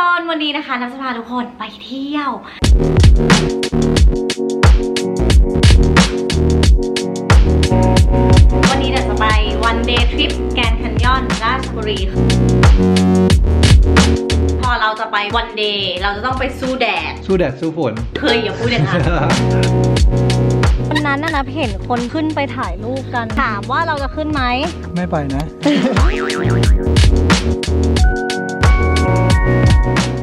คนวันนี้นะคะนักจะพาทุกคนไปเที่ยววันนี้เดี๋ยวจะไปวันเดย์ทริปแกรนด์แคนยอนราชบุรีพอเราจะไปวันเดย์เราจะต้องไปสู้แดด สู้แดดสู้ฝน เคยอย่าพูดอย่างนั้นวันนั้นนะนะเห็นคนขึ้นไปถ่ายรูปกัน ถามว่าเราจะขึ้นไหม ไม่ไปนะ Thank you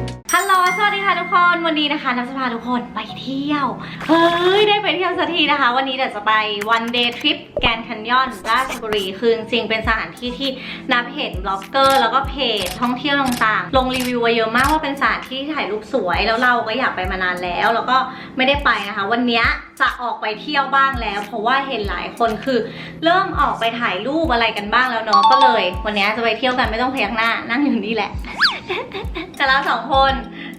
ค่ะทุกคนวันนี้นะคะนักจะพาทุกคนไปเที่ยวเฮ้ยได้ไปเที่ยวสักทีนะคะ วันนี้เดี๋ยวจะไปวันเดย์ทริปแกรนด์แคนยอนราชบุรีคือจริงเป็นสถานที่ที่นับเห็นบล็อกเกอร์ แล้วก็เพจท่องเที่ยวต่างๆ ลงรีวิวไว้เยอะมากว่าเป็นสถานที่ที่ถ่ายรูปสวยแล้วเราก็อยากไปมานานแล้ว แล้วก็ไม่ได้ไปนะคะ วันนี้จะออกไปเที่ยวบ้างแล้ว เพราะว่าเห็นหลายคนคือ เริ่มออกไปถ่ายรูปอะไรกันบ้างแล้วเนาะก็เลย วันนี้จะไปเที่ยวกันไม่ต้องพยักหน้านั่งอยู่นี่แหละแต่เราสองคน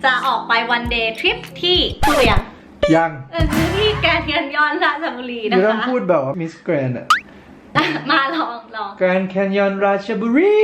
จะออกไปวันเดย์ทริปที่พูดไปยังยังเออที่แกรนด์แคนยอนราชบุรีเดี๋นะยวต้องคะพูดแบบว่ามิสแกรนอะมาลองลอง แกรนแคนยอนราชบุรี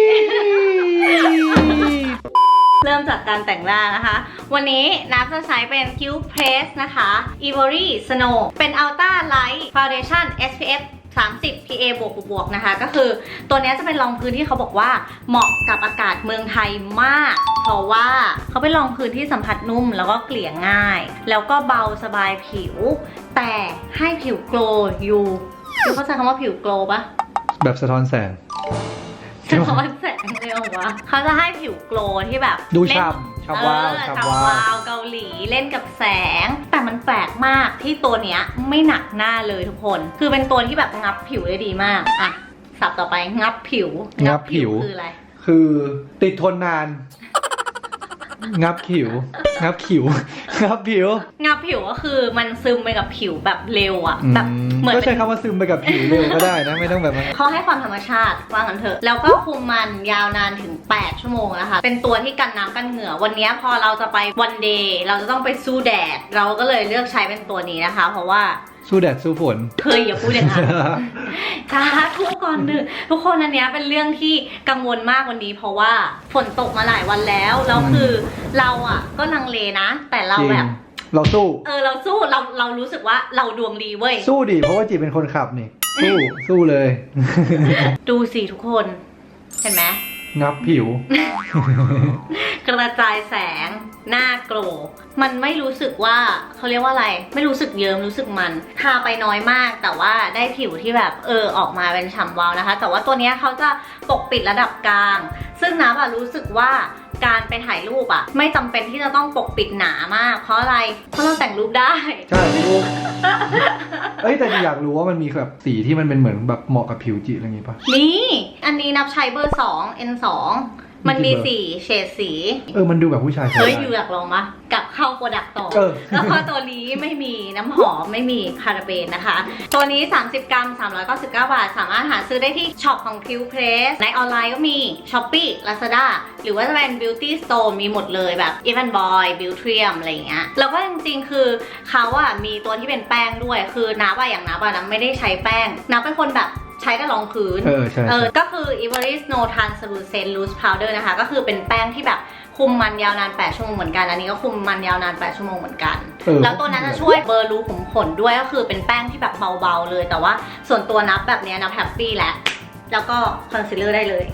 เริ่มจากการแต่งหน้านะคะ วันนี้นับจะใช้เป็นคิ้วเพรสนะคะ Ivory Snow เป็น Ultra Light Foundation SPF 30 PA บวกบวกๆนะคะ ก็คือตัวเนี้ยจะเป็นรองพื้นที่เขาบอกว่าเหมาะกับอากาศเมืองไทยมาก เพราะว่าเขาเป็นรองพื้นที่สัมผัสนุ่มแล้วก็เกลี่ยง่าย แล้วก็เบาสบายผิว แต่ให้ผิวโกลว์อยู่คือเข้าใจคำว่าผิวโกลว์ปะแบบสะท้อนแสงสะท้อนแสงเลยเหรอวะเขาจะให้ผิวโกลว์ที่แบบดูเล่นฉ่ำ ฉ่ำวาวเออฉ่ำฉ่ำวาวาว เกาหลีเล่นกับแสง แต่มันแปลกมากที่ตัวเนี้ยไม่หนักหน้าเลยทุกคน คือเป็นตัวที่แบบงับผิวได้ดีมาก อะสับต่อไปงับผิว งับผิวคืออะไร คือติดทนนาน งับขิว งับขิว งับผิว งับผิวก็คือมันซึมไปกับผิวแบบเร็วอะอืมแบบเหมือนก็เป็ใช้นคำว่าซึมไปกับผิวเลยก็ได้นะไม่ต้องแบบว่าเขาให้ความธรรมชาติว่างั้นเถอะแล้วก็คุมมันยาวนานถึง 8 ชั่วโมงนะคะ เป็นตัวที่กันน้ำกันเหงื่อ วันนี้พอเราจะไปวันเดย์เราจะต้องไปสู้แดด เราก็เลยเลือกใช้เป็นตัวนี้นะคะ เพราะว่า สู้แดดสู้ฝน เคยอย่าพูดอย่างนั้นสาธุก่อนหนึ่งทุกคนอันเนี้ยเป็นเรื่องที่กังวลมากวันนี้ เพราะว่าฝนตกมาหลายวันแล้วแล้วคือเราอะ ก็ลังเลนะ แต่เราจริงแบบ เราสู้ เออเราสู้เราเรารู้สึกว่าเราดวงดีเว้ยสู้ดิเพราะว่าจีเป็นคนขับนี่ สู้สู้เลย ดูสิทุกคน เห็นไหมงับผิว กระจายแสง หน้าโกลว์ มันไม่รู้สึกว่าเขาเรียกว่าอะไร ไม่รู้สึกเยิ้มรู้สึกมัน ทาไปน้อยมาก แต่ว่าได้ผิวที่แบบเออออกมาเป็นฉ่ำวาวนะคะ แต่ว่าตัวเนี้ยเขาจะปกปิดระดับกลาง ซึ่งน้ำอะรู้สึกว่าการไปถ่ายรูปอะไม่จำเป็นที่จะต้องปกปิดหนามาก เพราะอะไร เพราะเราแต่งรูปได้ ใช่รู้เอ้ยแต่จีอยากรู้ว่ามันมีแบบสีที่มันเป็นเหมือนแบบเหมาะกับผิวจีอะไรอย่างงี้ปะนี่อันนี้นับใช้เบอร์ 2 N2 มันมีสีเฉดสี เออมันดูแบบผู้ชายใช้เฮ้ยได้อยู่อยากลองมะกลับเข้าโปรดักต์ต่อ เออ แล้วก็ตัวนี้ไม่มีน้ำหอมไม่มีพาราเบนนะคะ ตัวนี้ 30 กรัม 399 บาท สามารถหาซื้อได้ที่ช็อปของ Q Press ในออนไลน์ก็มี Shopee Lazada หรือว่าจะเป็น Beauty Store มีหมดเลยแบบ Evan Boy Beautrium อะไรอย่างเงี้ยแล้วก็จริงๆคือเขาอะมีตัวที่เป็นแป้งด้วย คือนับอะอย่างนับอะนับไม่ได้ใช้แป้งนับเป็นคนแบบ ใช้แต่รองพื้น เออใช่เออใช่ก็คือ Ivory Snow Translucent Loose Powder นะคะ ก็คือเป็นแป้งที่แบบคุมมันยาวนาน 8 ชั่วโมงเหมือนกัน อันนี้ก็คุมมันยาวนาน 8 ชั่วโมงเหมือนกัน เออ แล้วตัวนั้นจะช่วยเบลอรูขุมขนด้วย ก็คือเป็นแป้งที่แบบเบาๆเลย แต่ว่าส่วนตัวนับแบบเนี้ยนับแฮปปี้แล้ว แล้วก็คอนซีลเลอร์ได้เลย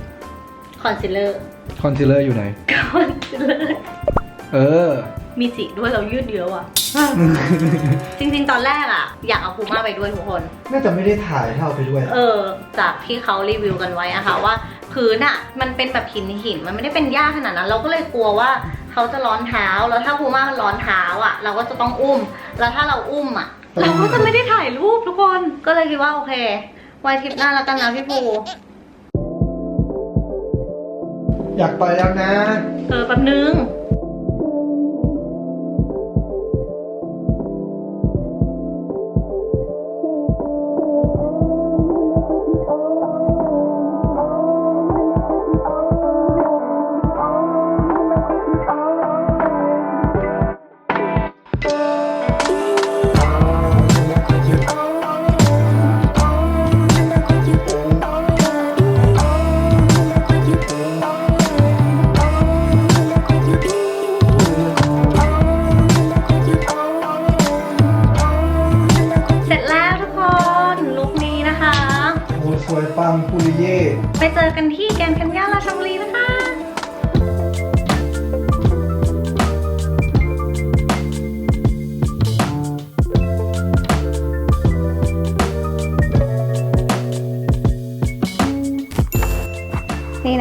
คอนซีลเลอร์ คอนซีลเลอร์อยู่ไหน คอนซีลเลอร์ เออ มีจิด้วยเรายืดเยอะว่ะ จริง ๆ ตอนแรกอะอยากเอาพูม่าไปด้วยทุกคน น่าจะไม่ได้ถ่ายเท่าไปด้วยเออ จากที่เขารีวิวกันไว้อะค่ะว่าพื้นอะมันเป็นแบบหินหินมันไม่ได้เป็นหญ้าขนาดนั้น เราก็เลยกลัวว่าเขาจะร้อนเท้าแล้วถ้าพูม่ามันร้อนเท้าอะเราก็จะต้องอุ้ม แล้วถ้าเราอุ้มอะเราก็จะไม่ได้ถ่ายรูปทุกคน ก็เลยคิดว่าโอเค ไว้ทริปหน้าแล้วกันนะพี่ภูอยากไปแล้วนะ เออแป๊บนึง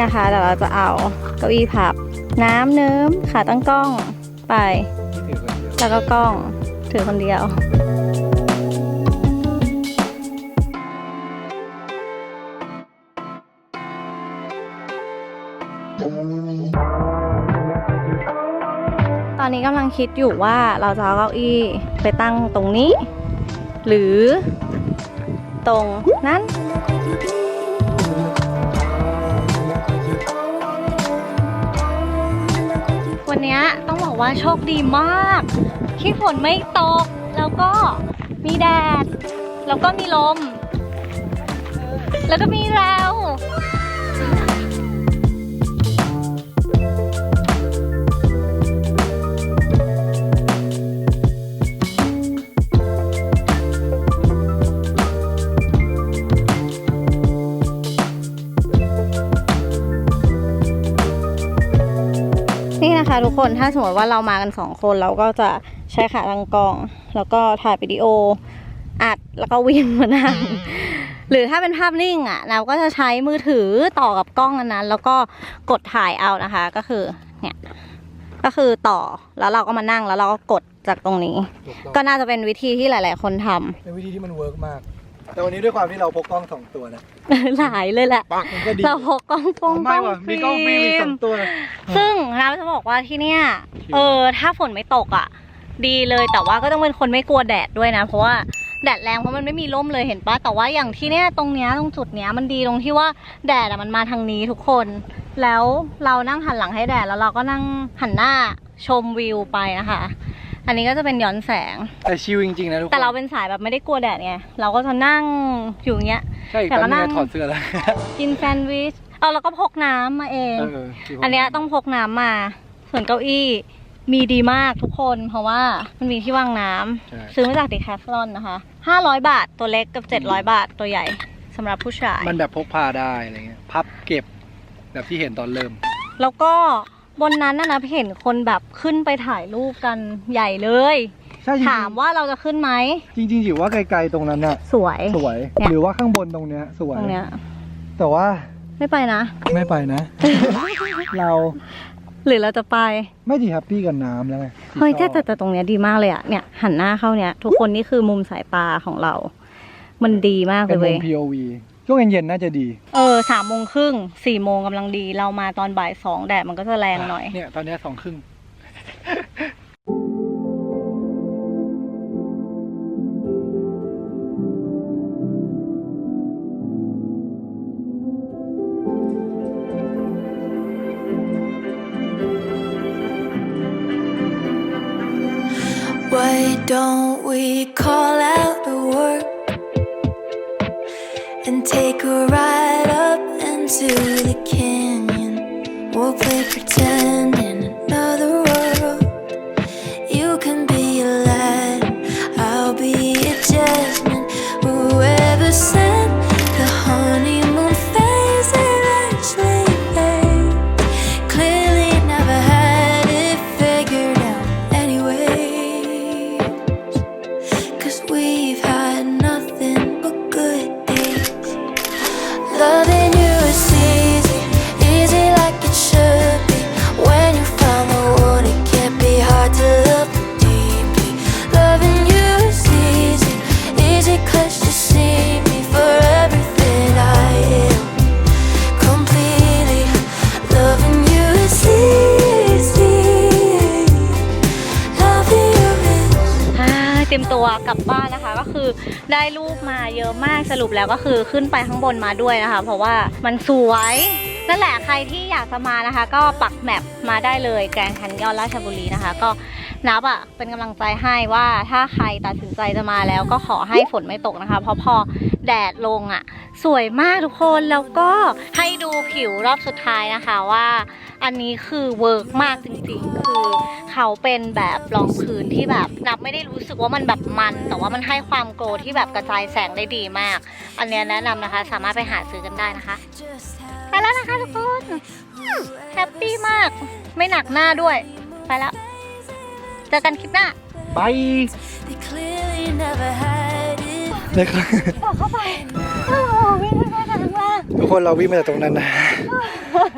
นี่นะคะเดี๋ยวเราจะเอาเก้าอี้พับ น้ำเนิ้มขาตั้งกล้องไป แล้วก็กล้องถือคนเดียวตอนนี้กำลังคิดอยู่ว่าเราจะเอาเก้าอี้ไปตั้งตรงนี้ หรือตรงนั้น ว่าโชคดีมาก ที่ฝนไม่ตก แล้วก็มีแดด แล้วก็มีลม แล้วก็มีเรา ทุกคนถ้าสมมติว่าเรามากันสองคนเราก็จะใช้ขาตั้งกล้อง แล้วก็ถ่ายวิดีโออัดแล้วก็วิ่งมานั่งหรือถ้าเป็นภาพนิ่งอะ เราก็จะใช้มือถือต่อกับกล้องอันนั้นแล้วก็กดถ่ายเอานะคะ ก็คือเนี่ยก็คือต่อแล้วเราก็มานั่งแล้วเราก็กดจากตรงนี้ถูกต้องก็น่าจะเป็นวิธีที่หลาย ๆ คนทำ เป็นวิธีที่มันเวิร์กมาก แต่วันนี้ด้วยความที่เราพกกล้องสองตัวนะหลายเลยแหละมันก็ดีเราพกกล้องฟงกไม่ล้องว่ะฟิมีกล้องฟิล์มอีกสล์อมงตัว ซึ่งเราจะบอกว่าที่เนี่ย เออ ถ้าฝนไม่ตกอะ ดีเลยแต่ว่าก็ต้องเป็นคนไม่กลัวแดดด้วยนะ เพราะว่าแดดแรงเพราะมันไม่มีร่มเลยเห็นปะแต่ว่าอย่างที่เนี่ยตรงเนี้ยตรงจุดเนี้ยมันดีตรงที่ว่าแดดอะมันมาทางนี้ทุกคน แล้วเรานั่งหันหลังให้แดดแล้วเราก็นั่งหันหน้าชมวิวไปนะคะ อันนี้ก็จะเป็นย้อนแสง แต่ชิลจริงๆนะทุกคน แต่เราเป็นสายแบบไม่ได้กลัวแดดไง เราก็จะนั่งอยู่อย่างเงี้ย ใช่อีกแต่แป๊บก็นึนั่งงจะถอดเสื้อแล้ว กินแซนด์วิช เออแล้วก็พกน้ำมาเองเออชิลอันเนี้ยต้องพกน้ำมา ส่วนเก้าอี้มีดีมากทุกคน เพราะว่ามันมีที่วางน้ำใช่ซื้อมาจากดีแคทลอนนะคะ 500 บาทตัวเล็กกับ 700 บาทตัวใหญ่สำหรับผู้ชาย มันแบบพกพาได้อะไรเงี้ย พับเก็บแบบที่เห็นตอนเริ่ม แล้วก็ บนนั้นนะนะเห็นคนแบบขึ้นไปถ่ายรูปกันใหญ่เลย ใช่จริงถามว่าเราจะขึ้นไหมๆจริงๆอยู่ว่าไกลๆตรงนั้นน่ะ สวย สวย เนี่ย หรือว่าข้างบนตรงเนี้ย สวย ตรงเนี้ย แต่ว่าไม่ไปนะ ไม่ไปนะ เราหรือเราจะไป ไม่ดีแฮปปี้กับน้ำแล้วไงเฮ้ยแต่แต่แต่ตรงเนี้ยดีมากเลยอะเนี่ยหันหน้าเข้าเนี้ยทุกคนนี่คือมุมสายตาของเรา มันดีมากเลเป็ยนมุเว้มย POV ช่วงเย็นๆน่าจะดี เออสามโมงครึ่งสี่โมงกำลังดี เรามาตอนบ่ายสองแดดมันก็จะแรงหน่อย เนี่ยตอนเนี้ยสองครึ่ง Why don't we call out take a ride up into love it. ตัวกลับบ้านนะคะ ก็คือได้รูปมาเยอะมากสรุปแล้วก็คือขึ้นไปข้างบนมาด้วยนะคะ เพราะว่ามันสวยนั่นแหละใครที่อยากจะมานะคะ ก็ปักแมปมาได้เลยแกรนด์คันยอนราชบุรีนะคะ ก็ นับอะเป็นกำลังใจให้ว่าถ้าใครตัดสินใจจะมาแล้วก็ขอให้ฝนไม่ตกนะคะ เพราะพอแดดลงอะสวยมากทุกคนแล้วก็ให้ดูผิวรอบสุดท้ายนะคะว่า อันนี้คือเวิร์กมากจริงๆ คือเขาเป็นแบบรองพื้นที่แบบนับไม่ได้รู้สึกว่ามันแบบมัน แต่ว่ามันให้ความโกลที่แบบกระจายแสงได้ดีมาก อันเนี้ยแนะนำนะคะ สามารถไปหาซื้อกันได้นะคะไปแล้วนะคะทุกคนแฮปปี้มาก ไม่หนักหน้าด้วย ไปแล้ว เจอกันคลิปหน้าไป They clearly never had it. นะครับบอกเข้าไปโอ้โหวิ่งขึ้นมาจากข้างล่างทุกคนเราวิ่งมาจากตรงนั้นนะเฮ้ย